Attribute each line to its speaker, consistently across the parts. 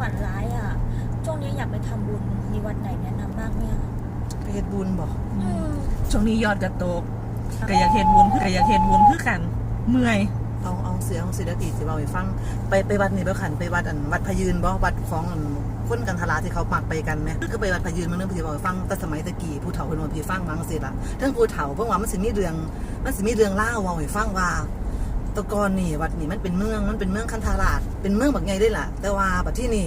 Speaker 1: ฝันร้ายอะ ช่วงนี้อยากไปทำบุญ มีวัดไหนแนะนำบ้างไหมคะ
Speaker 2: ไปเฮ็ดบุญบอก
Speaker 1: อืม
Speaker 3: ช่วงนี้ยอดกระตกก็อยากเห็นบุญคือก็อยากเห็นบุญคือกัน เมื่อย
Speaker 2: เอาเอาเสียเอาเสียตีสิเอาไปฟัง ไปไปวัดนี่บ่ขันไปวัดอันวัดพยืนบ่วัดของอันคนกันทลาที่เขาปักไปกันไหมคือไปวัดพยืนมันเรื่องพี่บอกให้ฟังแต่สมัยตะกี้ผู้เฒ่าเพิ่นว่าพี่ฟังมั้งสิล่ะทั้งผู้เฒ่าเพิ่นว่ามันสิมีเรื่องมันสิมีเรื่องเล่าเว้าให้ฟังว่าแตะกอนนี่วัดนี่มันเป็นเมืองมันเป็นเมืองคันธาราชเป็นเมืองแบักใหญ่ได้ล่ะ แต่ว่าบัดที่นี่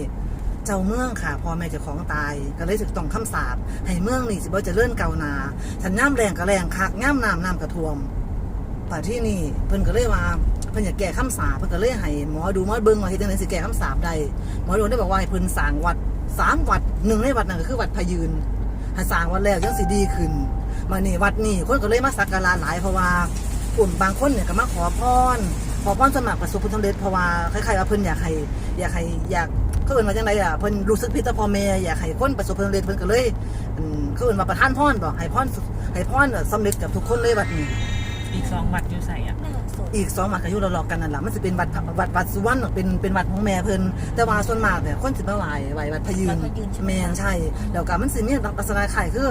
Speaker 2: เจ้าเมืองค่ะพ่อแม่เจ้าของตาย ก็เลยถึกต้องคำสาปให้เมืองนี่สิบ่จะเลื่อนเกานาฉันย่ำแรงก็แรงคักย่ำน้ำน้ำกระท่วมป่าที่นี่เพิ่นก็เลยว่าเพิ่นอยากแก้คำสาปเพิ่นก็เลยให้หมอดูหมอเบิ่งว่าเฮ็ดจังได๋สิแก้คำสาปได้หมอดูได้บอกว่าให้เพิ่นสร้างวัดสามวัดหนึ่งในวัดนั่นก็คือวัดพยืนให้สร้างวัดแล้วจังสิดีขึ้นมานี่วัดนี่คนก็เลยมาสักการะหลายเพราะว่า กลุ่มบางคนเนี่ยก็มาขอพรขอพรสมัครประสบผลสำเร็จเพราะว่าคล้ายๆว่าเพิ่นอยากให้อยากให้อยากเขาเอิ้นว่าจังไดอะเพิ่นรู้สึกผิดต่อพ่อแม่อยากให้คนประสบผลสำเร็จเพิ่นก็เลยอืมเขาเอิ้นว่าประทานพรบ่ให้พรให้พรสำเร็จกับทุกคนเลยบัดนี้
Speaker 3: อีกสองวัดอยู่ใส่อะ
Speaker 1: แม่สวย
Speaker 2: อีกสองวัดก็อยู่รอๆกันนั่นล่ะมันสิเป็นวัดวัดวัดสุวรรณเป็นเป็นวัดของแม่เพิ่นแต่ว่าส่วนมากเนี่ยคนสิมาไหว้ไหว้วัดพยืนแม่นใช่แล้วก็มันสิมีลักษณะคล้ายคือ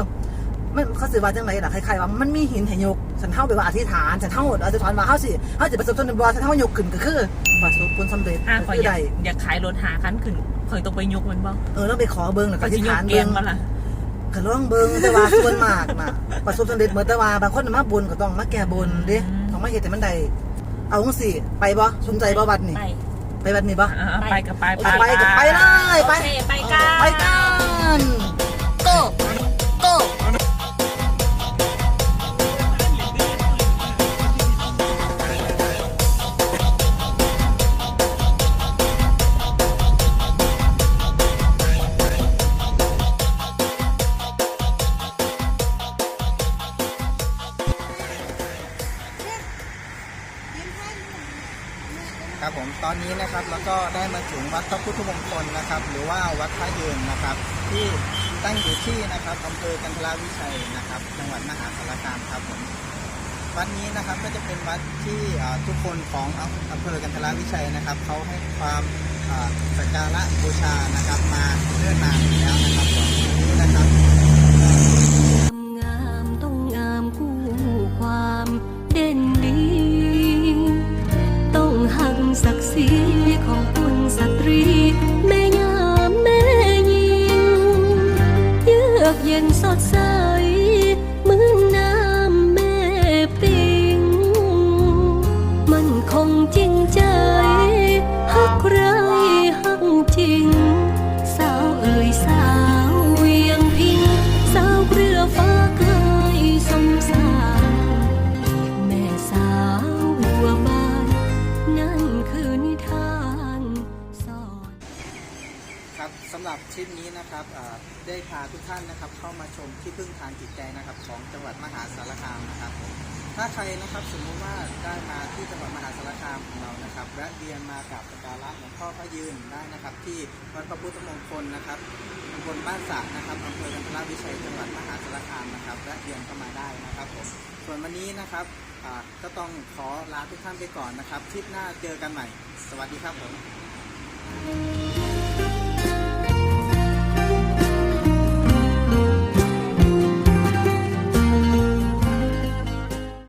Speaker 2: มันเขาสิว่าจังไดล่ะคล้ายๆว่ามันมีหินให้ยกฉันเฮาไปว่าอธิษฐานฉันเฮาอธิษฐานว่าเฮาสิเฮาสิประสบผลสำเร็จบ่ฉันเฮายกขึ้นก็คือประสบผลสำเร็จ
Speaker 3: อ่า
Speaker 2: ก็
Speaker 3: ข่อย
Speaker 2: คือ
Speaker 3: อยา
Speaker 2: ได้
Speaker 3: กอยากขายรถหาคันขึ้นข่อยต้องไปยกมันบ้าง
Speaker 2: เออแล้วไปขอเบิ่งแล้วก็
Speaker 3: ก็
Speaker 2: อ
Speaker 3: สิ
Speaker 2: ธิษ
Speaker 3: ยก
Speaker 2: ฐาน
Speaker 3: เก
Speaker 2: เบิ่
Speaker 3: ม
Speaker 2: ง
Speaker 3: มาล่ะ
Speaker 2: ก็ลองเบิ่งแต่ว่าส่วนมากน่ะประสบสำเร็จเหมือนแต่ว่าบางคนน่ะมาบนก็ต้องมาแก้บนเด้ต้องมาเฮ็ดให้มันได้เอาจังซี่ไปบ่สนใจบ่วัดนี่
Speaker 1: ไป
Speaker 2: ไปวัดนี่บ่
Speaker 3: อ่าไปกับไป
Speaker 2: ไปไปก็ไปเลยไป
Speaker 1: โอเคไปกัน
Speaker 2: ไปกัน
Speaker 4: ครับผมตอนนี้นะครับแล้วก็ได้มาถึงวัดพระพุทธมงคลนะครับ หรือว่าวัดพระยืนนะครับ ที่ตั้งอยู่ที่นะครับอำเภอกันทราวิชัยนะครับ จังหวัดมหาสารคามครับผมวัดนี้นะครับก็จะเป็นวัดที่ทุกคนของอำเภอกันทราวิชัยนะครับเขาให้ความสักการะบูชานะครับมาเอ
Speaker 5: กเย็นสดใสเหมือนน้ำแม่ปิงมันคงจริงใจำ
Speaker 4: หรับทริปนี้นะครับได้พาทุกท่านนะครับ เข้ามาชมที่พึ่งทางจิตใจนะครับ ของจังหวัดมหาสารคามนะครับ ถ้าใครนะครับสมมุติว่าได้มาที่จังหวัดมหาสารคามของเรานะครับแวะเวียนมากับสักการะหลวงพ่อพระยืนได้นะครับ ที่วัดพระพุทธมงคลนะครับตำบลบ้านสระนะครับอำเภอกันทราวิชัยจังหวัดมหาสารคามนะครับแวะเวียนเข้ามาได้นะครับผมส่วนวันนี้นะครับก็ต้องขอลาทุกท่านไปก่อนนะครับทริปหน้าเจอกันใหม่ สวัสดีครับผม